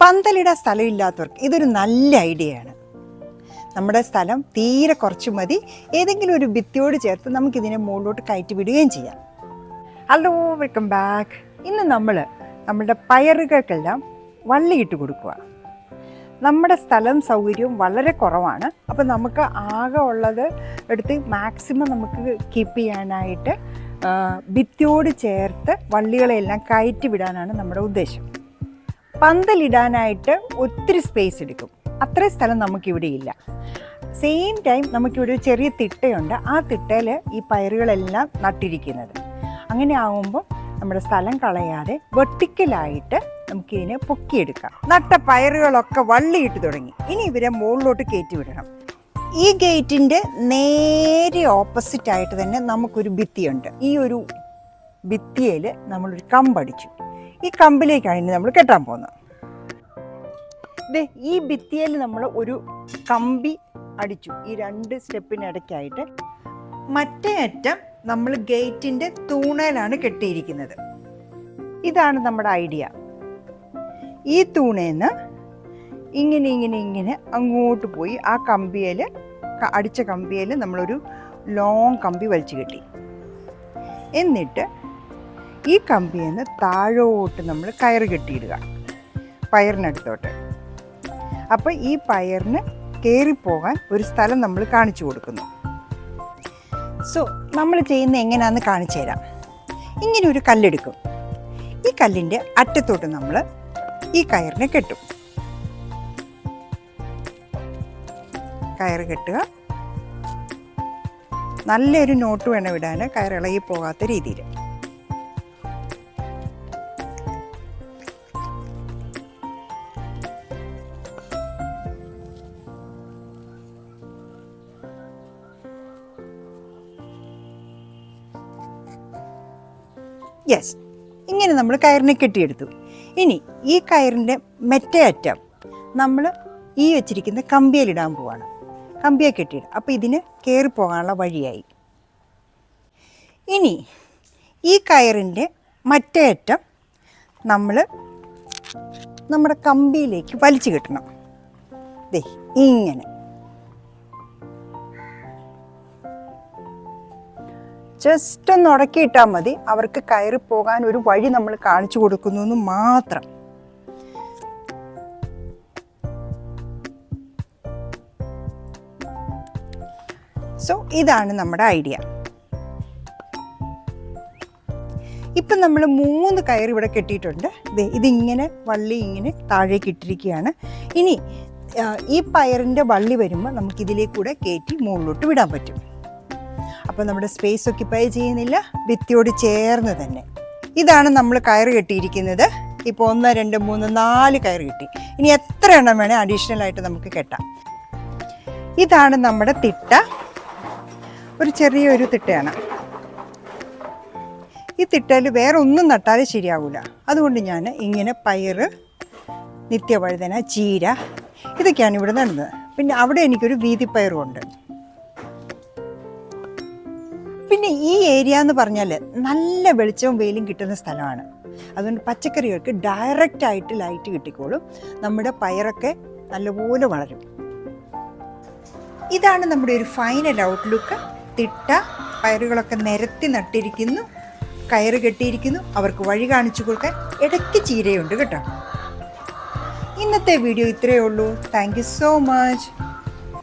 പന്തലിടാൻ സ്ഥലമില്ലാത്തവർക്ക് ഇതൊരു നല്ല ഐഡിയയാണ്. നമ്മുടെ സ്ഥലം തീരെ കുറച്ച് മതി. ഏതെങ്കിലും ഒരു ഭിത്തിയോട് ചേർത്ത് നമുക്കിതിനെ മുകളിലോട്ട് കയറ്റി വിടുകയും ചെയ്യാം. ഹലോ വെൽക്കം ബാക്ക് ഇന്ന് നമ്മൾ നമ്മുടെ പയറുകൾക്കെല്ലാം വള്ളിയിട്ട് കൊടുക്കുക നമ്മുടെ സ്ഥലം സൗകര്യവും വളരെ കുറവാണ്. അപ്പോൾ നമുക്ക് ആകെ ഉള്ളത് എടുത്ത് മാക്സിമം നമുക്ക് കീപ്പ് ചെയ്യാനായിട്ട് ഭിത്തിയോട് ചേർത്ത് വള്ളികളെല്ലാം കയറ്റി വിടാനാണ് നമ്മുടെ ഉദ്ദേശം. പന്തലിടാനായിട്ട് ഒത്തിരി സ്പേസ് എടുക്കും. അത്രയും സ്ഥലം നമുക്കിവിടെ ഇല്ല. സെയിം ടൈം നമുക്കിവിടെ ഒരു ചെറിയ തിട്ടയുണ്ട്. ആ തിട്ടയിൽ ഈ പയറുകളെല്ലാം നട്ടിരിക്കുന്നത്. അങ്ങനെ ആകുമ്പോൾ നമ്മുടെ സ്ഥലം കളയാതെ വെർട്ടിക്കലായിട്ട് നമുക്കിതിനെ പൊക്കിയെടുക്കാം. നട്ട പയറുകളൊക്കെ വള്ളിയിട്ട് തുടങ്ങി. ഇനി ഇവരെ മുകളിലോട്ട് കയറ്റി വിടണം ഈ ഗേറ്റിന്റെ നേരെ ഓപ്പോസിറ്റ് ആയിട്ട് തന്നെ നമുക്കൊരു ഭിത്തിയുണ്ട്. ഈ ഒരു ഭിത്തിയിൽ നമ്മളൊരു കമ്പടിച്ചു. ഈ കമ്പിലേക്കാണ് ഇനി നമ്മൾ കെട്ടാൻ പോകുന്നത്. ദേ ഈ ഭിത്തിയിൽ നമ്മൾ ഒരു കമ്പി അടിച്ചു. ഈ രണ്ട് സ്റ്റെപ്പിനിടയ്ക്കായിട്ട് മറ്റേ അറ്റം നമ്മൾ ഗേറ്റിന്റെ തൂണയിലാണ് കെട്ടിയിരിക്കുന്നത്. ഇതാണ് നമ്മുടെ ഐഡിയ. ഈ തൂണേന്ന് ഇങ്ങനെ ഇങ്ങനെ ഇങ്ങനെ അങ്ങോട്ട് പോയി ആ കമ്പിയിൽ അടിച്ച കമ്പിയിൽ നമ്മളൊരു ലോങ് കമ്പി വലിച്ചു കെട്ടി. എന്നിട്ട് ഈ കമ്പിയിൽ നിന്ന് താഴോട്ട് നമ്മൾ കയറ് കെട്ടിയിടുക. പയറിനടുത്തോട്ട്. അപ്പോൾ ഈ പയറിന് കയറിപ്പോകാൻ ഒരു സ്ഥലം നമ്മൾ കാണിച്ചു കൊടുക്കുന്നു. സോ നമ്മൾ ചെയ്യുന്ന എങ്ങനെയാണെന്ന് കാണിച്ചു തരാം. ഇങ്ങനെ ഒരു കല്ലെടുക്കും. ഈ കല്ലിന്റെ അറ്റത്തോട്ട് നമ്മൾ ഈ കയറിനെ കെട്ടും. കയറ് കെട്ടുക. നല്ലൊരു നോട്ട് വേണം ഇടാൻ കയറിളകി പോകാത്ത രീതിയിൽ യെസ് ഇങ്ങനെ നമ്മൾ കയറിനെ കെട്ടിയെടുത്തു. ഇനി ഈ കയറിന്റെ മറ്റേ അറ്റം നമ്മൾ ഈ വെച്ചിരിക്കുന്ന കമ്പിയിലിടാൻ പോവാണ്. കമ്പിയെ കെട്ടിയിടും. അപ്പോൾ ഇതിന് കയറി പോകാനുള്ള വഴിയായി. ഇനി ഈ കയറിന്റെ മറ്റേ അറ്റം നമ്മൾ നമ്മുടെ കമ്പിയിലേക്ക് വലിച്ചു കെട്ടണം. ദേ ഇങ്ങനെ. ജസ്റ്റ് ഒന്ന് ഉടക്കിയിട്ടാൽ മതി. അവർക്ക് കയറി പോകാൻ ഒരു വഴി നമ്മൾ കാണിച്ചു കൊടുക്കുന്നു എന്ന് മാത്രം. സോ ഇതാണ് നമ്മുടെ ഐഡിയ ഇപ്പം നമ്മൾ മൂന്ന് കയർ ഇവിടെ കെട്ടിയിട്ടുണ്ട്. ഇതിങ്ങനെ വള്ളി ഇങ്ങനെ താഴേക്ക് ഇട്ടിരിക്കുകയാണ്. ഇനി ഈ പയറിന്റെ വള്ളി വരുമ്പോൾ നമുക്കിതിലേക്കൂടെ കയറ്റി മുകളിലോട്ട് വിടാൻ പറ്റും. അപ്പോൾ നമ്മുടെ സ്പേസ് ഒക്യുപ്പൈ ചെയ്യുന്നില്ല ഭിത്തിയോട് ചേർന്ന് തന്നെ. ഇതാണ് നമ്മൾ കയറ് കെട്ടിയിരിക്കുന്നത്. ഇപ്പോൾ ഒന്ന് രണ്ട് മൂന്ന് നാല് കയറ് കെട്ടി. ഇനി എത്ര എണ്ണം വേണേൽ അഡീഷണൽ ആയിട്ട് നമുക്ക് കെട്ടാം. ഇതാണ് നമ്മുടെ തിട്ട. ഒരു ചെറിയൊരു തിട്ടയാണ്. ഈ തിട്ടയിൽ വേറെ ഒന്നും നട്ടാലും ശരിയാവില്ല അതുകൊണ്ട് ഞാൻ ഇങ്ങനെ പയറ് നിത്യവഴുതന ചീര ഇതൊക്കെയാണ് ഇവിടെ നടുന്നത്. പിന്നെ അവിടെ എനിക്കൊരു വീതിപ്പയറും ഉണ്ട്. പിന്നെ ഈ ഏരിയ എന്ന് പറഞ്ഞാൽ നല്ല വെളിച്ചവും വെയിലും കിട്ടുന്ന സ്ഥലമാണ്. അതുകൊണ്ട് പച്ചക്കറികൾക്ക് ഡയറക്റ്റ് ആയിട്ട് ലൈറ്റ് കിട്ടിക്കോളും. നമ്മുടെ പയറൊക്കെ നല്ലപോലെ വളരും. ഇതാണ് നമ്മുടെ ഒരു ഫൈനൽ ഔട്ട്ലുക്ക് തിട്ട പയറുകളൊക്കെ നിരത്തി നട്ടിരിക്കുന്നു. കയറ് കെട്ടിയിരിക്കുന്നു. അവർക്ക് വഴി കാണിച്ചു കൊടുക്കാൻ ഇടയ്ക്ക് ചീരയുണ്ട് കേട്ടോ. ഇന്നത്തെ വീഡിയോ ഇത്രയേ ഉള്ളൂ. Thank you so much